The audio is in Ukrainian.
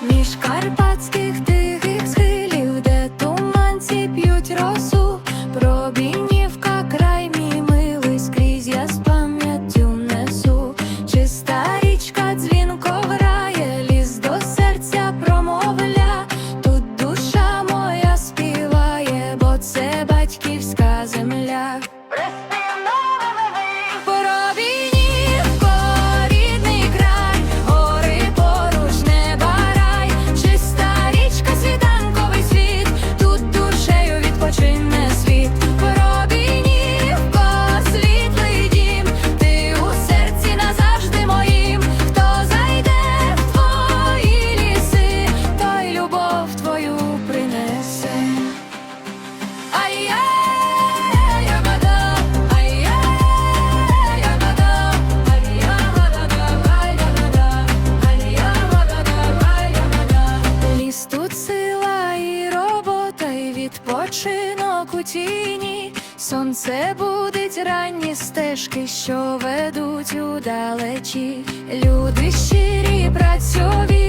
Між карпатських ланок у тіні, сонце будить ранні стежки, що ведуть удалечі, люди щирі працьові.